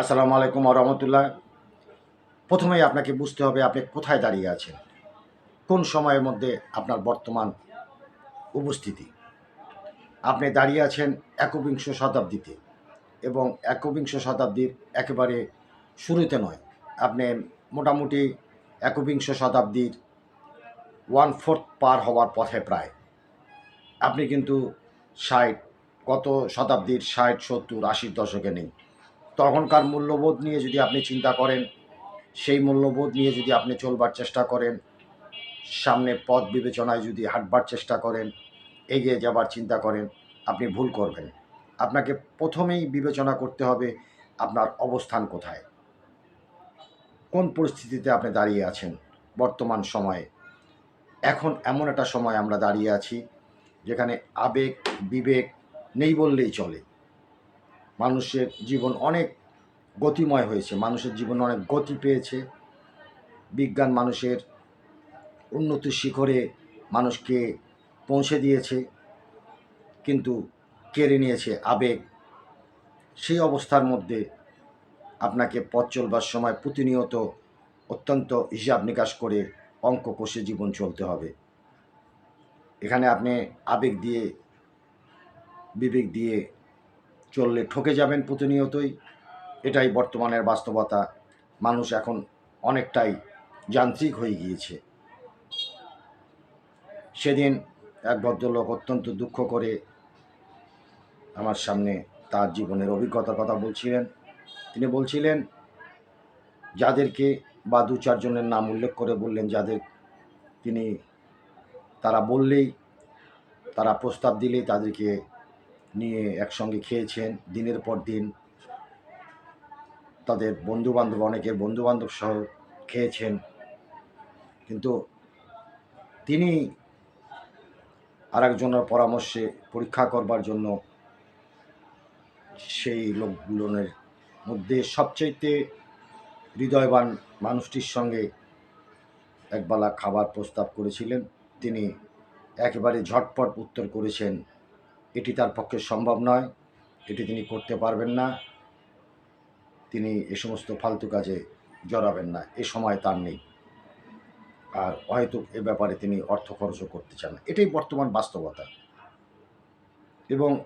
আসসালামু আলাইকুম রহমতুল্লাহ। প্রথমেই আপনাকে বুঝতে হবে আপনি কোথায় দাঁড়িয়ে আছেন। কোন সময়ের মধ্যে আপনার বর্তমান উপস্থিতি। আপনি দাঁড়িয়ে আছেন একবিংশ শতাব্দীতে এবং একবিংশ শতাব্দীর একেবারে শুরুতে নয়। আপনি মোটামুটি একবিংশ শতাব্দীর ওয়ান ফোর্থ পার হওয়ার পথে প্রায়। আপনি কিন্তু ষাট, গত শতাব্দীর ষাট, সত্তর, আশির দশকে নেই। তখনকার মূল্যবোধ নিয়ে যদি আপনি চিন্তা করেন, সেই মূল্যবোধ নিয়ে যদি আপনি চলবার চেষ্টা করেন, সামনে পথ বিবেচনায় যদি হাঁটবার চেষ্টা করেন, এগিয়ে যাবার চিন্তা করেন, আপনি ভুল করবেন। আপনাকে প্রথমেই বিবেচনা করতে হবে আপনার অবস্থান কোথায়। কোন পরিস্থিতিতে আপনি দাঁড়িয়ে আছেন বর্তমান সময়ে? এখন এমন একটা সময় আমরা দাঁড়িয়ে আছি, যেখানে আবেগ, বিবেক নেই বললেই চলে। মানুষের জীবন অনেক গতিময় হয়েছে, মানুষের জীবন অনেক গতি পেয়েছে। বিজ্ঞান মানুষের উন্নতির শিখরে মানুষকে পৌঁছে দিয়েছে, কিন্তু কেড়ে নিয়েছে আবেগ। সেই অবস্থার মধ্যে আপনাকে পথ চলবার সময় প্রতিনিয়ত অত্যন্ত হিসাব নিকাশ করে অঙ্ক কষে জীবন চলতে হবে। এখানে আপনি আবেগ দিয়ে, বিবেক দিয়ে চললে ঠকে যাবেন প্রতিনিয়তই। এটাই বর্তমানের বাস্তবতা। মানুষ এখন অনেকটাই যান্ত্রিক হয়ে গিয়েছে। সেদিন এক ভদ্রলোক অত্যন্ত দুঃখ করে আমার সামনে তার জীবনের অভিজ্ঞতার কথা বলছিলেন। তিনি বলছিলেন, যাদেরকে বা দু চারজনের নাম উল্লেখ করে বললেন, যাদের তিনি তারা বললেই, তারা প্রস্তাব দিলেই তাদেরকে নিয়ে একসঙ্গে খেয়েছেন দিনের পর দিন। তাদের বন্ধুবান্ধব অনেকের বন্ধুবান্ধব সহ খেয়েছেন। কিন্তু তিনি আরেকজনের পরামর্শে পরীক্ষা করবার জন্য সেই লোকগুলোর মধ্যে সবচাইতে হৃদয়বান মানুষটির সঙ্গে একবেলা খাবার প্রস্তাব করেছিলেন। তিনি একেবারে ঝটপট উত্তর করেছেন এটি তার পক্ষে সম্ভব নয়। এটি তিনি করতে পারবেন না। তিনি এ সমস্ত ফালতু কাজে জড়াবেন না। এ সময় তার নেই। আর হয়তো এ ব্যাপারে তিনি অর্থ খরচও করতে চান না। এটাই বর্তমান বাস্তবতা। এবং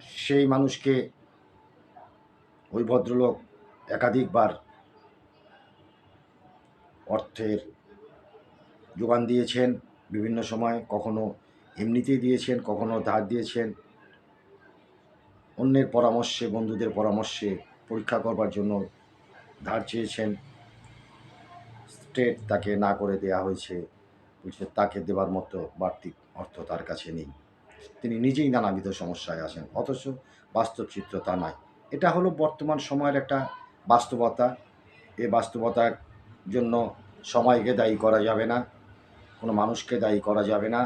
সেই মানুষকে ওই ভদ্রলোক একাধিকবার অর্থের যোগান দিয়েছেন। বিভিন্ন সময় কখনো এমনিতেই দিয়েছেন, কখনো ধার দিয়েছেন। অন্যের পরামর্শে, বন্ধুদের পরামর্শে পরীক্ষা করবার জন্য ধার চেয়েছেন। স্টেট তাকে না করে দেয়া হয়েছে, বলছে তাকে দেবার মতো বাড়তি অর্থ তার কাছে নেই। তিনি নিজেই নানাবিধ সমস্যায় আছেন, অথচ বাস্তব চিত্র তা নয়। এটা হলো বর্তমান সময়ের একটা বাস্তবতা। এ বাস্তবতার জন্য সময়কে দায়ী করা যাবে না, কোনো মানুষকে দায়ী করা যাবে না।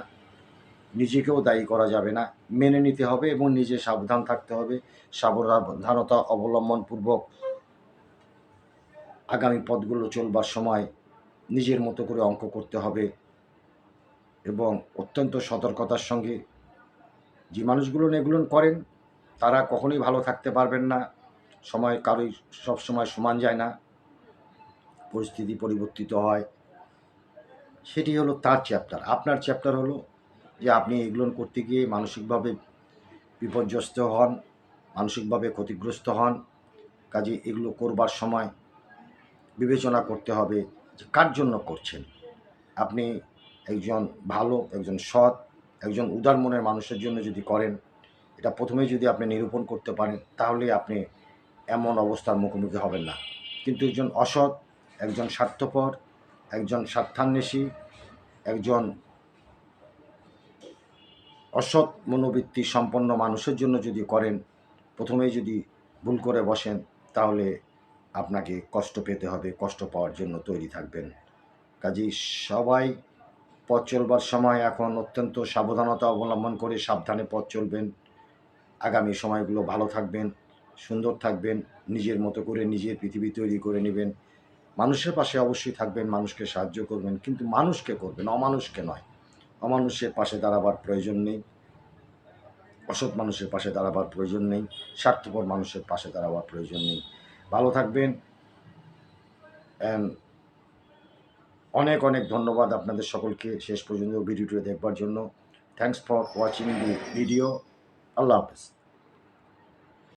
নিজেকেও দায়ী করা যাবে না। মেনে নিতে হবে এবং নিজে সাবধান থাকতে হবে। সাবধানতা অবলম্বনপূর্বক আগামী পথগুলো চলবার সময় নিজের মতো করে অঙ্ক করতে হবে এবং অত্যন্ত সতর্কতার সঙ্গে যে মানুষগুলো এগুলো করেন, তারা কখনোই ভালো থাকতে পারবেন না। সময় কারোই সব সময় সমান যায় না। পরিস্থিতি পরিবর্তিত হয়। সেটি হলো তার চ্যাপ্টার আপনার চ্যাপ্টার হলো যে আপনি এগুলো করতে গিয়ে মানসিকভাবে বিপর্যস্ত হন, মানসিকভাবে ক্ষতিগ্রস্ত হন, কাজে এগুলো করবার সময় বিবেচনা করতে হবে যে কার জন্য করছেন। আপনি একজন ভালো, একজন সৎ, একজন উদার মনের মানুষের জন্য যদি করেন, এটা প্রথমে যদি আপনি নিরূপণ করতে পারেন, তাহলে আপনি এমন অবস্থার মুখোমুখি হবেন না। কিন্তু একজন অসৎ, একজন স্বার্থপর, একজন স্বার্থান্বেষী, একজন অসৎ মনোবৃত্তি সম্পন্ন মানুষের জন্য যদি করেন, প্রথমেই যদি ভুল করে বসেন, তাহলে আপনাকে কষ্ট পেতে হবে, কষ্ট পাওয়ার জন্য তৈরি থাকবেন। কাজেই সবাই পথ চলবার সময় এখন অত্যন্ত সাবধানতা অবলম্বন করে সাবধানে পথ চলবেন। আগামী সময়গুলো ভালো থাকবেন, সুন্দর থাকবেন, নিজের মতো করে নিজের পৃথিবী তৈরি করে নেবেন। মানুষের পাশে অবশ্যই থাকবেন, মানুষকে সাহায্য করবেন, কিন্তু মানুষকে করবেন, অমানুষকে নয়। অমানুষের পাশে দাঁড়াবার প্রয়োজন নেই, অসৎ মানুষের পাশে দাঁড়াবার প্রয়োজন নেই, স্বার্থপর মানুষের পাশে দাঁড়াবার প্রয়োজন নেই। ভালো থাকবেন অ্যান্ড অনেক অনেক ধন্যবাদ আপনাদের সকলকে শেষ পর্যন্ত ভিডিওটি দেখবার জন্য। Thanks for watching the video আল্লাহ হাফেজ।